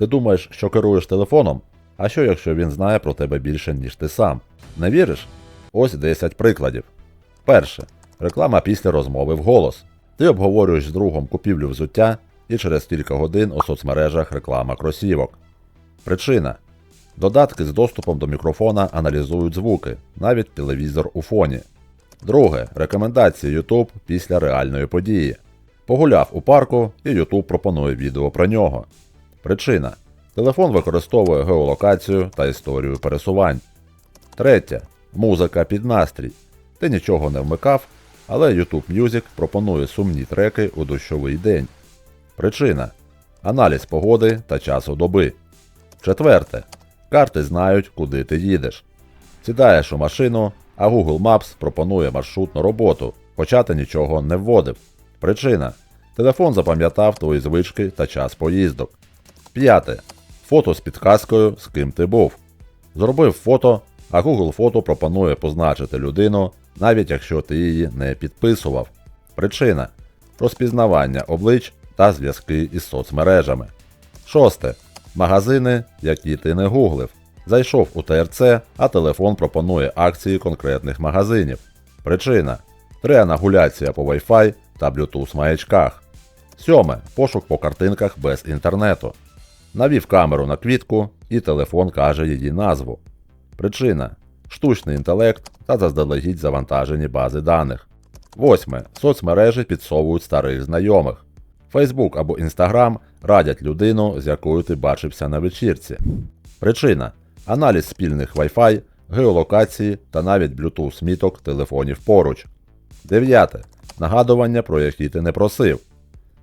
Ти думаєш, що керуєш телефоном? А що якщо він знає про тебе більше, ніж ти сам? Не віриш? Ось 10 прикладів. Перше. Реклама після розмови вголос. Ти обговорюєш з другом купівлю взуття, і через кілька годин у соцмережах реклама кросівок. Причина. Додатки з доступом до мікрофона аналізують звуки, навіть телевізор у фоні. Друге. Рекомендації YouTube після реальної події. Погуляв у парку, і YouTube пропонує відео про нього. Причина. Телефон використовує геолокацію та історію пересувань. Третє. Музика під настрій. Ти нічого не вмикав, але YouTube Music пропонує сумні треки у дощовий день. Причина. Аналіз погоди та часу доби. Четверте. Карти знають, куди ти їдеш. Сідаєш у машину, а Google Maps пропонує маршрутну роботу, хоча ти нічого не вводив. Причина. Телефон запам'ятав твої звички та час поїздок. П'яте. Фото з підказкою, з ким ти був. Зробив фото, а Google Фото пропонує позначити людину, навіть якщо ти її не підписував. Причина розпізнавання облич та зв'язки із соцмережами. Шосте. Магазини, які ти не гуглив. Зайшов у ТРЦ, а телефон пропонує акції конкретних магазинів. Причина треанагуляція по Wi-Fi та Bluetooth маячках. Сьоме. Пошук по картинках без інтернету. Навів камеру на квітку, і телефон каже її назву. Причина штучний інтелект та заздалегідь завантажені бази даних. Восьме. Соцмережі підсовують старих знайомих. Facebook або Instagram радять людину, з якою ти бачився на вечірці. Причина аналіз спільних Wi-Fi, геолокації та навіть Bluetooth міток телефонів поруч. Дев'яте. Нагадування, про які ти не просив.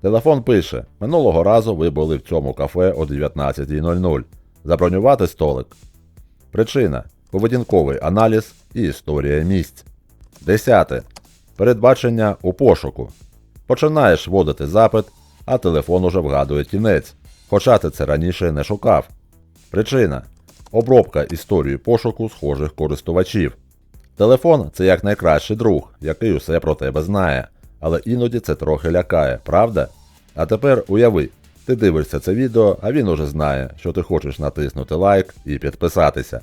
Телефон пише: минулого разу ви були в цьому кафе о 19.00. Забронювати столик. Причина поведінковий аналіз і історія місць. Десяте. Передбачення у пошуку. Починаєш вводити запит, а телефон уже вгадує кінець, хоча ти це раніше не шукав. Причина обробка історії пошуку схожих користувачів. Телефон це як найкращий друг, який усе про тебе знає, але іноді це трохи лякає, правда? А тепер уяви, ти дивишся це відео, а він уже знає, що ти хочеш натиснути лайк і підписатися.